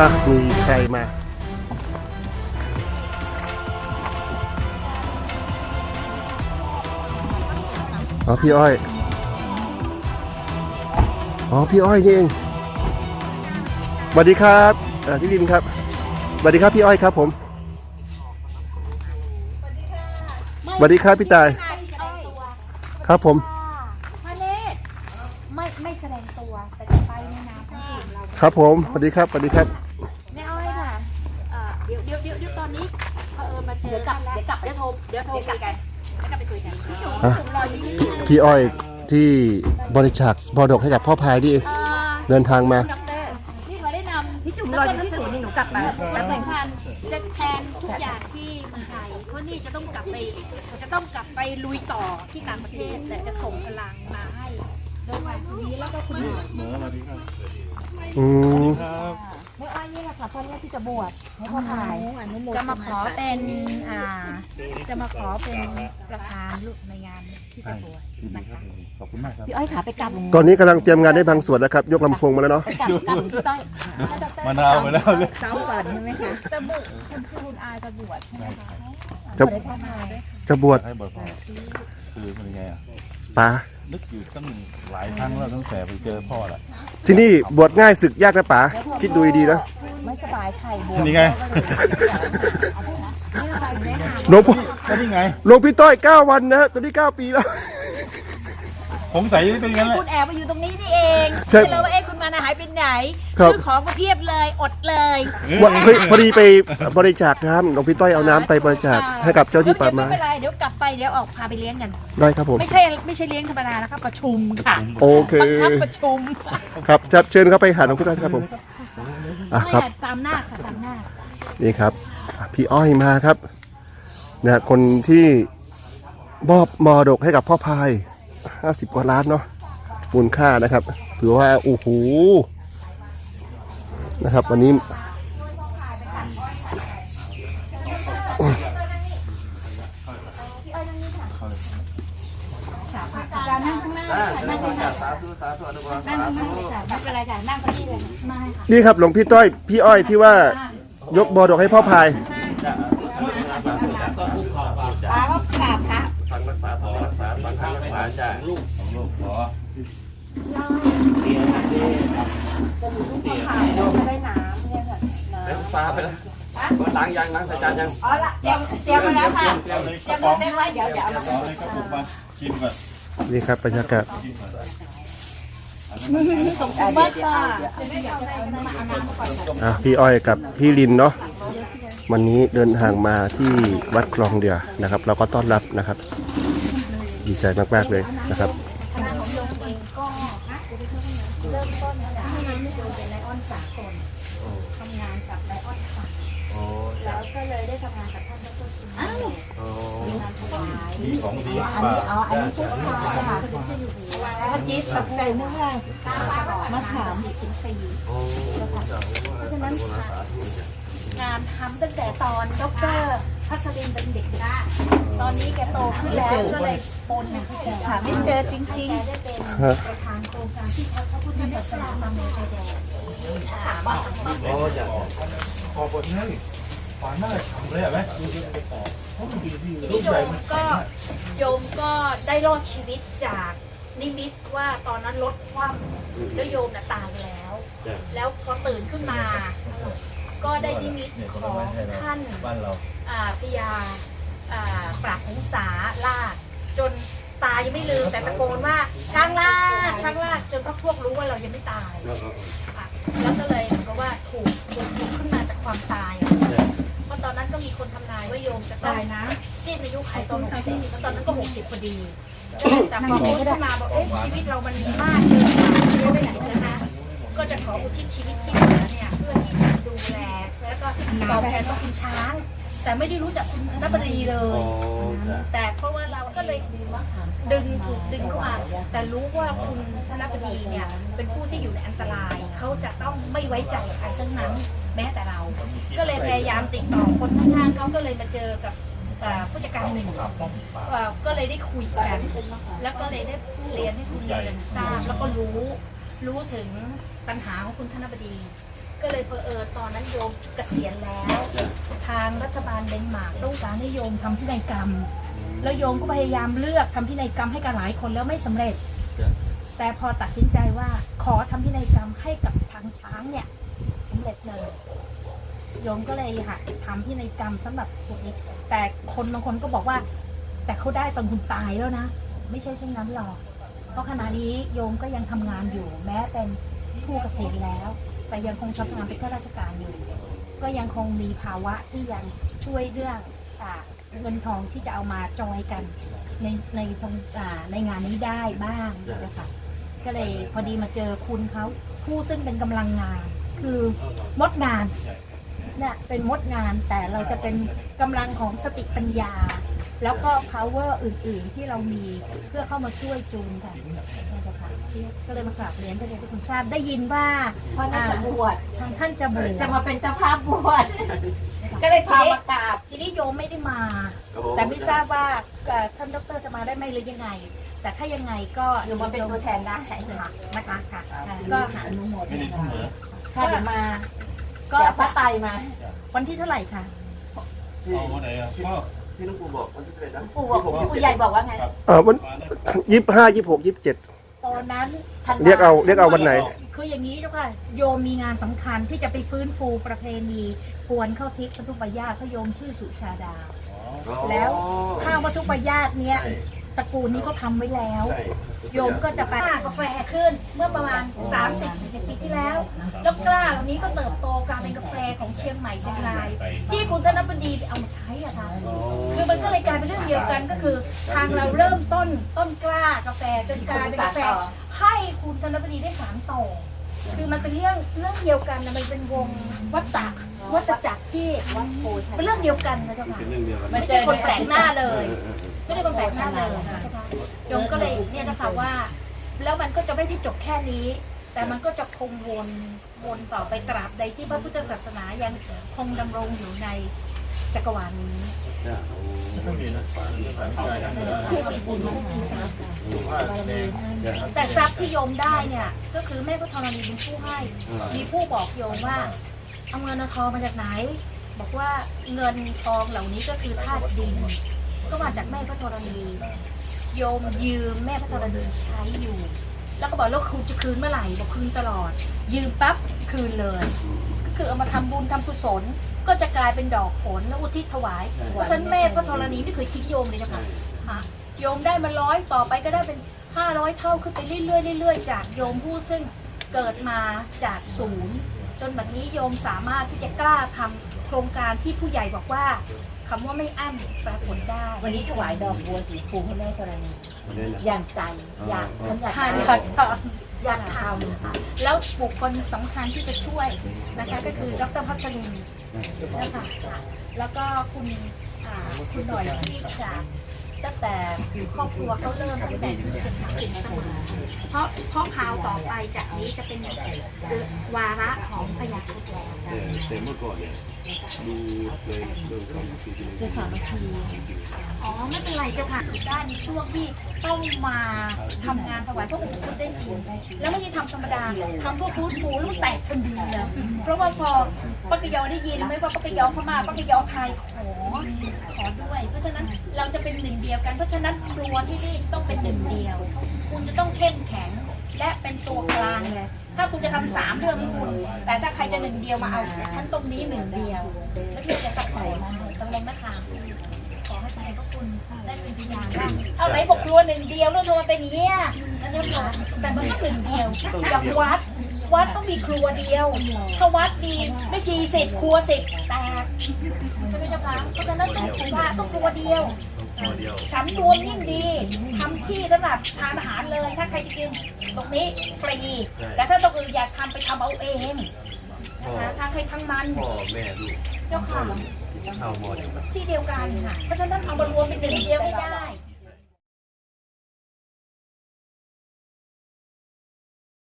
อะมีใครมา อ๋อพี่อ้อย อ๋อพี่อ้อยนี่เองสวัสดีครับอ่าพี่ลินครับสวัสดีครับพี่อ้อยครับผมสวัสดีครับพี่ตายครับผม พระเนตรไม่ไม่แสดงตัวแต่จะไปในนามของกลุ่มเรา ครับผมสวัสดีครับสวัสดีครับแม่อ้อยค่ะ เอ่อเดี๋ยวเดี๋ยวเดี๋ยวเดี๋ยวตอนนี้เออมาเจอกันแล้วเดี๋ยวกลับเดี๋ยวโทรเดี๋ยวโทรคุยกันแล้วกลับไปคุยกันพี่จุ๋มอะจุ๋มรออยู่ที่นี่พี่อ้อยที่บริจาคบอดกให้กับพ่อพายนี่เองเอ่อเดินทางมาดอกเตอรพี่ขอได้นำพี่จุ๋มรออยู่ที่ศูนย์นี่หนูกลับมาและสำคัญจะแทนทุกอย่างที่เมืองไทยเพราะนี่จะต้องกลับไปจะต้องกลับไปลุยต่อที่ต่างประเทศแต่จะส่งพลังมาให้โดยวันนี้แล้วก็คุณหมออืม แม่อ้อยนี่แหละค่ะตอนนี้ที่จะบวชให้พ่อถ่ายจะมาขอเป็นอ่า จะมาขอเป็นประธานลูกในงานที่จะบวชนะคะขอบคุณมากครับพี่อ้อยขาไปกลับหลวงตอนนี้กำลังเตรียมงานได้บางส่วนแล้วครับ ยกลำโพงมาแล้วเนาะไปกลับกลับพี่ต้อยมะนาวไปแล้วเลยเสาก่อนใช่ไหมคะจะบวชคุณคือคุณอาจะบวชใช่ไหมคะจะได้พ่อถ่ายด้วยจะบวชให้เบอร์พ่อคือมันยังไงอะ ป๋านึกอยู่ตั้งหลายครั้งแล้วตั้งแต่ไปเจอพ่อแหละที่นี่บวชง่ายศึกยากนะป๋าคิดดูดีๆนะ ไม่สบายไข่บวชนี่ไงนี่อะไรแม่หาหลวงพ่อก็นี่ไง หลวงพี่ต้อย 9 วันนะฮะตอนนี้ 9 ปีแล้ว สงสัยเป็นงั้นแหละ คุณแอบมาอยู่ตรงนี้นี่เองใช่ใช่แล้วว่าเอ๊ะคุณมานะหายไปไหนครับ ซื้อของมาเพียบเลยอดเลยว่าเฮ้ยพอดีไปบริจาคน้ำหลวงพี่ต้อยเอาน้ำไปบริจาคให้กับเจ้าที่ป่าไม้ไม่เป็นไรเดี๋ยวกลับไปเดี๋ยวออกพาไปเลี้ยงกัน ได้ครับผม ไม่ใช่ไม่ใช่เลี้ยงธรรมดานะคะประชุมค่ะโอเค บังคับประชุมครับจะเชิญเข้าไปหาหลวงพี่ต้อยครับผมอะไม่ครับอะตามหน้าค่ะตามหน้า นี่ครับอะพี่อ้อยมาครับนะคนที่มอบมรดกให้กับพ่อพาย 50 กว่าล้านเนาะมูลค่านะครับ ถือว่าโอ้โหนะครับ วันนี้นั่งนั่งนั่งอะไรกันนั่งเก้าอี้เลยนี่ครับหลวงพี่ต้อย พี่อ้อยที่ว่ายกมรดอกให้พ่อพาย ป้าก็กราบพระ ลูกขอจะได้น้ำเนี่ยค่ะน้ำปลาไปแล้วล้างยังล้างใส่จานยังอ๋อละเตรียมเตรียมมาแล้วค่ะเตรียมเลยเตกรีระยมป๋องเล็กไว้เดี๋ยวเดี๋ยวเอามาเอาเลยกระปุกมาชิมก่อนนี่ครับบรรยากาศชิมก่อนบ้านค่ะอะพี่อ้อยกับพี่ลินเนาะวันนี้เดินทางมาที่วัดคลองเดือนะครับ เราก็ต้อนรับนะครับ ดีใจมากๆเลยนะครับคณะของโยมเองก็เริ่มต้นจากโยมเป็นไลออนสากลทำงานกับไลออนสากลแล้วก็เลยได้ทำงานกับท่านดรสุนทรมีงานถวายมีของดีอันป่านี้เอาอันนี้ชุดค่ะค่ะเมื่อกี้ตกใจนึกว่ามะขามสี่สิบปีเพราะฉะนั้นงานทำตั้งแต่ตอนดรพัสลินเป็นเด็กๆต อนนี้แกโตขึ้นแล้วก็เลยปนเนี่ยค่ะไม่เจอจริงแกได้เป็นประธานโครงการที่ทักพระพุทธศาสนามาเมืองชายแดนถามว่าโอ้จะขอบคุณให้หวานมากทำเลยไหมพี่โยมก็โยมก็ได้รอดชีวิตจากนิมิตว่าตอนนั้นรถคว่ำแล้วโยมน่ะตายไปแล้ว แล้วพอตื่นขึ้นมา ก็ได้นิมิตของท่านบ้านเรา อ่าพญา อ่าปราบหงสาลากจนตายยังไม่ลืมแต่ตะโกนว่าช้างลากช้างลากจนพวกพวกรู้ว่าเรายังไม่ตายอะแล้วก็เลยเหมือนกับว่าถูกถูกถูกขึ้นมาจากความตายอะเพราะตอนนั้นก็มีคนทำนายว่าโยมจะต้องสิ้นอายุไขตอนหกสิบแล้วตอนนั้นก็หกสิบพอดีแต่พอพูดขึ้นมาบอกเอ๊ะชีวิตเรามันมีมากเลยไม่ไปไหนแล้วนะก็จะขออุทิศชีวิตที่เหลือเนี่ยเพื่อที่จะดูแลแล้วก็ตอบแทนพระคุณช้าง แต่ไม่ได้รู้จักคุณธนบดีเลยแต่เพราะว่าเราก็เลยดึงถูกดึงเข้ามา แต่รู้ว่าคุณธนบดีเนี่ยเป็นผู้ที่อยู่ในอันตราย เขาจะต้องไม่ไว้ใจใครทั้งนั้นแม้แต่เรา ก็เลยพยายามติดต่อคนข้างๆเขาก็เลยมาเจอกับเอ่อผู้จัดการหนึ่งเอ่อก็เลยได้คุยกัน แล้วก็เลยได้เรียนให้คุณเรียนทราบแล้วก็รู้ รู้ถึงปัญหาของคุณธนบดี ก็เลยเพอเออตอนนั้นโยมเกษียณแล้ว ทางรัฐบาลเดนมาร์กต้องการให้โยมทำพินัยกรรม แล้วโยมก็พยายามเลือกทำพินัยกรรมให้กับหลายคนแล้วไม่สำเร็จ แต่พอตัดสินใจว่าขอทำพินัยกรรมให้กับทางช้างเนี่ยสำเร็จเลยโยมก็เลยหักทำพินัยกรรมสำหรับตัวเองแต่คนบางคนก็บอกว่า แต่เขาได้ตอนคุณตายแล้วนะ ไม่ใช่เช่นนั้นหรอก เพราะขณะนี้โยมก็ยังทำงานอยู่แม้เป็นผู้เกษียณแล้ว แต่ยังคงทำงานเป็นข้าราชการอยู่ ก็ยังคงมีภาวะที่ยังช่วยเรื่องเงินทองที่จะเอามาจอยกันในในตรงาในงานนี้ได้บ้างนะคะก็เลยพอดีมาเจอคุณเขาผู้ซึ่งเป็นกำลังงาน คือมดงานเนี่ยเป็นมดงานแต่เราจะเป็นกำลังของสติปัญญา แล้วก็ power อื่นๆที่เรามีเพื่อเข้ามาช่วยจูนกันนะคะก็เลยมากราบเรียนพระเดชพระคุณทราบได้ยินว่าเพราะนั่นจะบวชทางท่านจะบวชจะมาเป็นเจ้าภาพบวชก็เลยพามากราบทีนี้โยมไม่ได้มา แต่ไม่ทราบว่าเอ่อท่านดรจะมาได้ไหมหรือยังไง แต่ถ้ายังไงก็หนูมาเป็นตัวแทนได้ค่ะนะคะค่ะก็หาอนุโมทไม่ได้เสมอค่ะเดี๋ยวมาก็เดี๋ยวพระไตรมาวันที่เท่าไหร่คะ เอาวันไหนอะพ่อ ที่ลุงปู่บอกวันที่เท่าไหร่นะปู่บอกปู่ใหญ่บอกว่าไง เออวันยี่ห้ายี่หกยี่สิบเจ็ด ตอนนั้นธันวเรียกเอาเรียกเอาวันไหน คืออย่างนี้เจ้าค่ะ โยมมีงานสำคัญที่จะไปฟื้นฟูประเพณีกวนเข้าทิพย์พันธุปยาตพระโยมชื่อสุชาดาแล้วข้าววัตถุปยาตเนี้ย ตระกูลนี้เขาทำไว้แล้วใช่โยมก็จะไปกล้ากาแฟขึ้นเมื่อประมาณ 30-40 ปีที่แล้ว แล้วกล้าเหล่านี้ก็เติบโตกลายเป็นกาแฟของเชียงใหม่เชียงราย ที่คุณธนบดีไปเอามาใช้อะค่ะคือมันก็เลยกลายเป็นเรื่องเดียวกันก็คือ ทางเราเริ่มต้นต้นกล้ากาแฟจนกลายเป็นกาแฟ ให้คุณธนบดีได้สานต่อ คือมันเป็นเรื่องเรื่องเดียวกันนะมันเป็นวงวัฏจักรวัฏจักรที่วัดโพชัยเป็นเรื่องเดียวกันนะเจ้าค่ะเป็นเรื่องเดียวกัน ไม่ใช่คนแปลกหน้าเลย เออเออเออ ไม่ได้คนแปลกหน้าเลยนะคะโยมก็เลยเนี่ยนะคะว่า แล้วมันก็จะไม่ที่จบแค่นี้ แต่มันก็จะคงวนวนต่อไปตราบใดที่พระพุทธศาสนายังคงดำรงอยู่ในจักรวาลนี้จ้ะโอ้ไม่มีนะไม่มีว่าแดงแต่ทรัพย์ที่โยมได้เนี่ย ก็คือแม่พระธรณีเป็นผู้ให้ มีผู้บอกโยมว่า เอาเงินเอาทองมาจากไหน บอกว่าเงินทองเหล่านี้ก็คือธาตุดิน ก็มาจากแม่พระธรณีโยมยืมแม่พระธรณีใช้อยู่ แล้วก็บอกแล้วคุณจะคืนเมื่อไหร่บอกคืนตลอด ยืมปั๊บคืนเลย ก็คือเอามาทำบุญทำกุศลก็จะกลายเป็นดอกผลแล้วอุทิศถวายเพราะฉะนั้นแม่พระธรณีไม่เคยทิ้งโยมเลยนะคะฮะโยมได้มาร้อยต่อไปก็ได้เป็นห้าร้อยเท่าขึ้นไปเรื่อยๆเรื่อยๆจากโยมผู้ซึ่งเกิดมาจากศูนย์จนบัดนี้โยมสามารถที่จะกล้าทำโครงการที่ผู้ใหญ่บอกว่า คำว่าไม่อั้นปรากฏได้ วันนี้ถวายดอกบัวสีฟูให้แม่ธรณีเดี๋ยวนะ อย่างใจ อยากฉันอยากค่ะทอยากทำ อยากทำค่ะำแล้วบุคคลสำคัญที่จะช่วยนะคะก็คือดรพัชรินนะคะค่ะแล้วก็คุณอ่าคุณหน่อยที่จะ ตั้งแต่ครอบครัวเขาเริ่มตั้งแต่ที่เป็นสามสิบเสมอเพราะเพราะข่าวต่อไปจากนี้จะเป็นวาระของพยาครุฑแล้วแต่แต่เมื่อก่อนเนี่ยดูเลยเรื่องของจะสามัคคีอ๋อไม่เป็นไรเจ้าค่ะได้ในช่วงที่ต้องมาทำงานถวายพระองค์ท่านได้จริงแล้วไม่ใช่ทำธรรมดาทำพื่อฟื้นฟูแล้วมันแตกทันทีเลยเพราะว่าพอ ปักกยอได้ยินไม่ว่าปักกยอพม่าปักกยอไทยขอขอด้วย เพราะฉะนั้นเราจะเป็นหนึ่งเดียวกัน เพราะฉะนั้นครัวที่นี่ต้องเป็นหนึ่งเดียว คุณจะต้องเข้มแข็งและเป็นตัวกลางเลยถ้าคุณจะทำสามเรื่องคุณ แต่ถ้าใครจะหนึ่งเดียวมาเอาฉันตรงนี้หนึ่งเดียว แล้วพี่จะสักใส่มาตกลงนะคะขอให้คุณพระคุณได้เป็นพยานว่าเอาไหนบอกครัวหนึ่งเดียวแล้วทำไมเป็นอย่างเงี้ยนั่นนะคะแต่มันก็หนึ่งเดียวอย่างวัด วัดต้องมีครัวเดียว ถ้าวัดดีไม่ชีสิบครัวสิบแตกใช่ไหมเจ้าคะเพราะฉะนั้นต้องถือว่าต้องครัวเดียวตัวเดียวฉันรวมยิ่งดีทำที่สำหรับทานอาหารเลยถ้าใครจะกินตรงนี้ฟรีแต่ถ้าต้องอื่นอยากทำไปทำเอาเองนะคะทางใครทางมันพ่อแม่ลูกเจ้าค่ะเข้าหมอเดียวกันที่เดียวกันค่ะเพราะฉะนั้นเอามารวมเป็นหนึ่งเดียวให้ได้